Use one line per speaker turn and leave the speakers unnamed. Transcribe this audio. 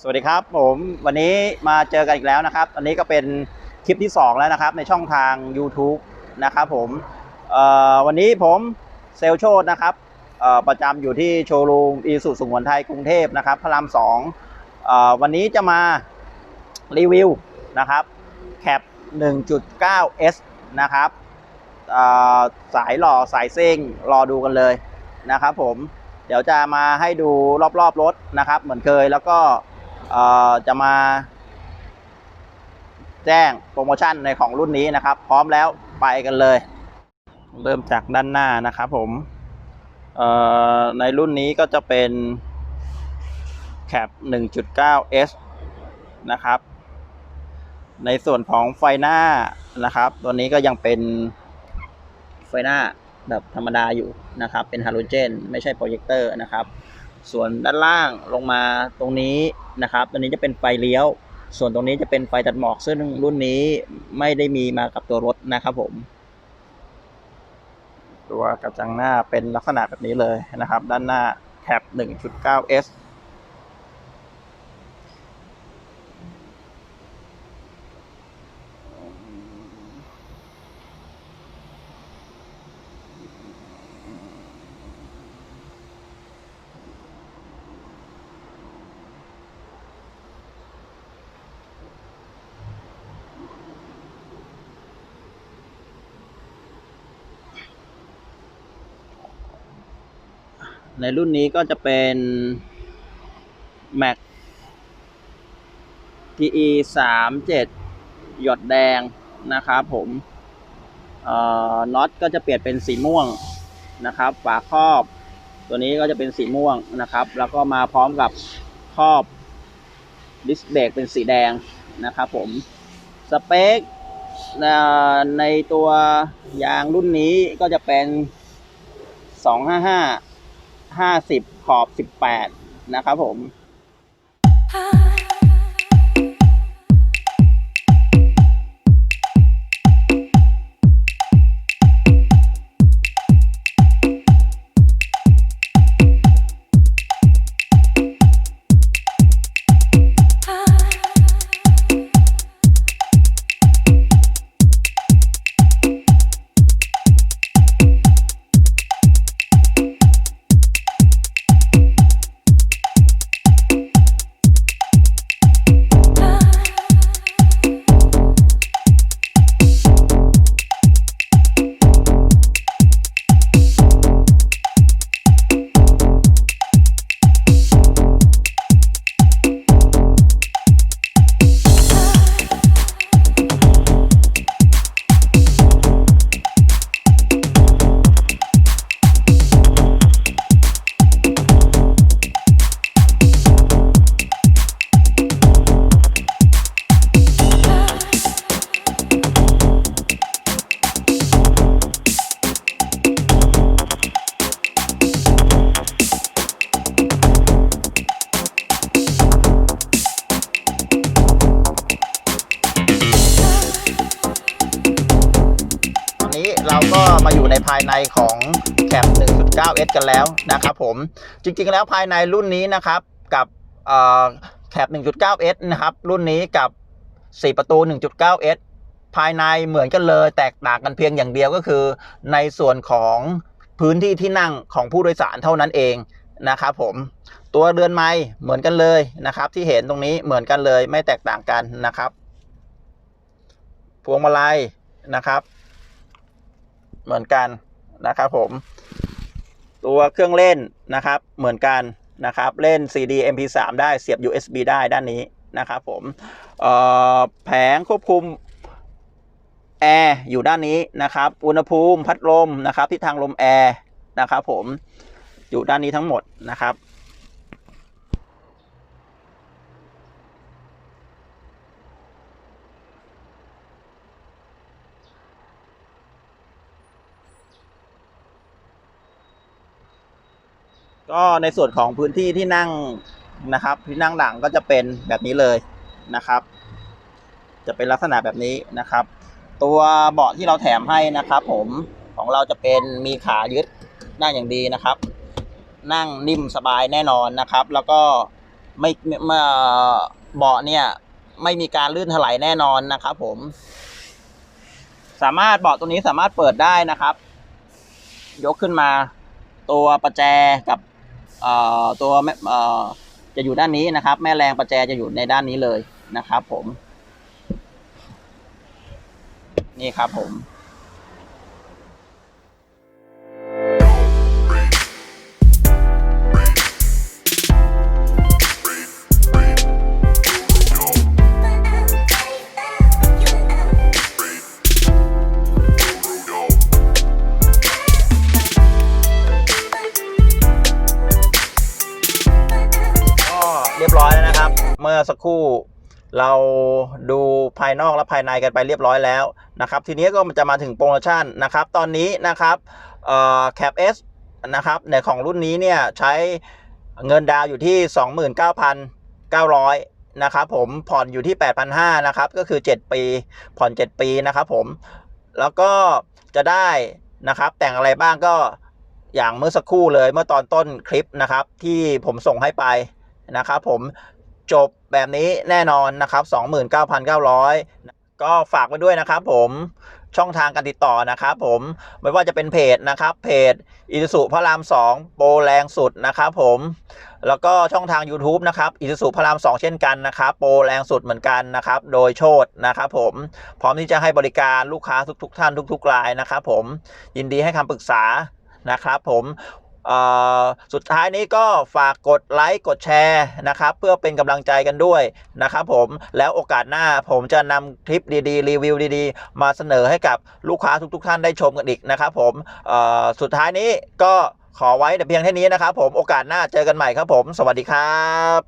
สวัสดีครับผมวันนี้มาเจอกันอีกแล้วนะครับอันนี้ก็เป็นคลิปที่ 2 แล้วนะครับในช่องทาง YouTube นะครับผมวันนี้ผมเซลโชดนะครับประจำอยู่ที่โชว์รูมอีสุสุงวนไทยกรุงเทพนะครับพระรามสองวันนี้จะมารีวิวนะครับแคป 1.9S นะครับเอ่อสายหล่อสายซิงรอดูกันเลยนะครับผมเดี๋ยวจะมาให้ดูรอบๆรถนะครับ เหมือนเคยแล้วก็ จะมา แจ้งโปรโมชั่นในของรุ่นนี้นะครับ พร้อมแล้วไปกันเลย เริ่มจากด้านหน้านะครับผมในรุ่นนี้ก็จะเป็นแคป 1.9S นะครับ ในส่วนของไฟหน้านะครับ ตัวนี้ก็ยังเป็นไฟหน้าแบบธรรมดาอยู่นะครับ เป็นฮาโลเจน ไม่ใช่โปรเจคเตอร์นะครับ ส่วนด้านล่างลงมาตรงนี้นะครับตัวนี้จะเป็นไฟเลี้ยว ส่วนตรงนี้จะเป็นไฟตัดหมอกซึ่งรุ่นนี้ไม่ได้มีมากับตัวรถนะครับผม ตัวกระจังหน้าเป็นลักษณะแบบนี้เลยนะครับ ด้านหน้าแคป 1.9S ในรุ่นนี้ก็จะเป็น Mac TE 3 7หยดแดงนะครับผมน็อตก็จะเปลี่ยนเป็นสีม่วงนะครับ ฝาครอบ ตัวนี้ก็จะเป็นสีม่วงนะครับ แล้วก็มาพร้อมกับครอบดิสเบรกเป็นสีแดงนะครับผม สเปคในตัวยางรุ่นนี้ก็จะเป็น 255 50 ขอบ 18 นะครับผม ภายในของแคป 1.9S กันแล้วนะครับผมจริงๆแล้วภายในรุ่นนี้นะครับกับแคป 1.9S นะครับรุ่นนี้กับ 4 ประตู 1.9S ภายในเหมือนกันเลยแตกต่างกันเพียงอย่างเดียวก็คือ ในส่วนของพื้นที่ที่นั่งของผู้โดยสารเท่านั้นเองนะครับผมตัวเรือนไม้เหมือนกันเลยนะครับ ที่เห็นตรงนี้เหมือนกันเลยไม่แตกต่างกันนะครับ พวงมาลัยนะครับ เหมือนกันนะครับผม ตัวเครื่องเล่นนะครับเหมือนกันนะครับ เล่น CD MP3 ได้เสียบ USB ได้ด้านนี้นะครับผมแผงควบคุมแอร์อยู่ด้านนี้นะครับ อุณหภูมิพัดลมนะครับทิศทางลมแอร์นะครับผมอยู่ด้านนี้ทั้งหมดนะครับ ก็ในส่วนของพื้นที่ที่นั่งนะครับที่นั่งหลังก็จะเป็นแบบนี้เลยนะครับ จะเป็นลักษณะแบบนี้นะครับ ตัวเบาะที่เราแถมให้นะครับ ผมของเราจะเป็นมีขายึดนั่งอย่างดีนะครับ นั่งนิ่มสบายแน่นอนนะครับ แล้วก็ไม่เมื่อเบาะเนี่ยไม่มีการลื่นถลายแน่นอนนะครับ ผม สามารถเบาะตัวนี้สามารถเปิดได้นะครับ ยกขึ้นมา ตัวประแจกับ ตัวจะอยู่ด้านนี้นะครับ แม่แรงประแจจะอยู่ในด้านนี้เลยนะครับ ผม นี่ครับผม ร้อยแล้วนะครับ เมื่อสักครู่เราดูภายนอกและภายในกันไปเรียบร้อยแล้วนะครับ ทีนี้ก็จะมาถึงโปรโมชั่นนะครับ ตอนนี้นะครับเอ่อ Cap S นะครับในของรุ่นนี้เนี่ยใช้เงินดาวอยู่ที่ 29,900นะครับผมผ่อนอยู่ที่ 8,500นะครับก็คือ 7 ปี ผ่อน 7 ปีนะครับผมแล้วก็จะได้นะครับแต่งอะไรบ้างก็อย่างเมื่อสักครู่เลยเมื่อตอนต้นคลิปนะครับ ที่ผมส่งให้ไป นะครับผมจบแบบนี้แน่นอนนะครับ 29,900 ก็ฝากไว้ด้วยนะครับผมช่องทางการติดต่อนะครับผมไม่ว่าจะเป็นเพจนะครับเพจอิสุพระราม 2 โปรแรงสุดนะครับผมแล้วก็ช่องทาง YouTube นะครับอิสุพระราม 2 เช่นกันนะครับโปรแรงสุดเหมือนกันนะครับโดยโชดนะครับผมพร้อมที่จะให้บริการลูกค้าทุก ๆ ท่านทุกๆรายนะครับผมยินดีให้คำปรึกษานะครับผม สุดท้ายนี้ก็ฝากกดไลค์กดแชร์นะครับ เพื่อเป็นกำลังใจกันด้วยนะครับผมแล้วโอกาสหน้าผมจะนำคลิปดีๆ รีวิวดีๆ มาเสนอให้กับลูกค้าทุกๆ ท่านได้ชมกันอีกนะครับผมสุดท้ายนี้ก็ขอไว้แต่เพียงเท่านี้นะครับผมโอกาสหน้าเจอกันใหม่ครับผม สวัสดีครับ